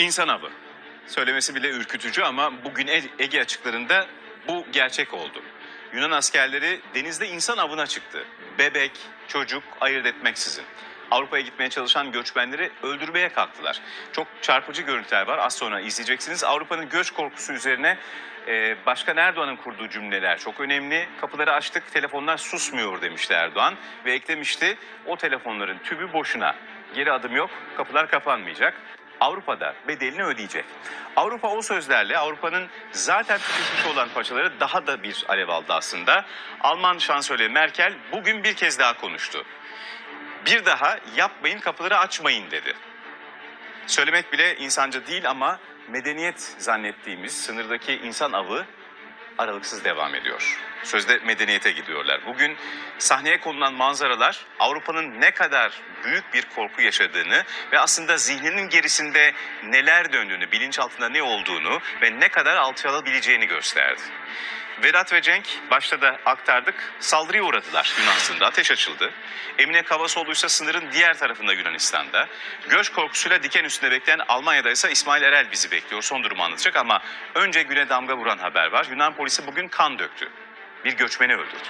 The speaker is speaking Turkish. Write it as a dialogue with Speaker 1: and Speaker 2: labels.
Speaker 1: İnsan avı. Söylemesi bile ürkütücü ama bugün E- Ege açıklarında bu gerçek oldu. Yunan askerleri denizde insan avına çıktı. Bebek, çocuk ayırt etmeksizin. Avrupa'ya gitmeye çalışan göçmenleri öldürmeye kalktılar. Çok çarpıcı görüntüler var. Az sonra izleyeceksiniz. Avrupa'nın göç korkusu üzerine e, Başkan Erdoğan'ın kurduğu cümleler çok önemli. Kapıları açtık, telefonlar susmuyor demişti Erdoğan. Ve eklemişti, o telefonların tübü boşuna. Geri adım yok, kapılar kapanmayacak. Avrupa'da bedelini ödeyecek. Avrupa o sözlerle Avrupa'nın zaten tutuşmuş olan paçaları daha da bir alev aldı aslında. Alman şansölye Merkel bugün bir kez daha konuştu. Bir daha yapmayın kapıları açmayın dedi. Söylemek bile insanca değil ama medeniyet zannettiğimiz sınırdaki insan avı aralıksız devam ediyor. Sözde medeniyete gidiyorlar. Bugün sahneye konulan manzaralar Avrupa'nın ne kadar büyük bir korku yaşadığını ve aslında zihninin gerisinde neler döndüğünü, bilinçaltında ne olduğunu ve ne kadar alçalabileceğini gösterdi. Vedat ve Cenk başta da aktardık saldırıya uğradılar Yunan sınırında ateş açıldı. Emine Kavasoğlu ise sınırın diğer tarafında Yunanistan'da. Göç korkusuyla diken üstünde bekleyen Almanya'da ise İsmail Erel bizi bekliyor. Son durumu anlatacak ama önce güne damga vuran haber var. Yunan polisi bugün kan döktü. Bir göçmeni öldürdü.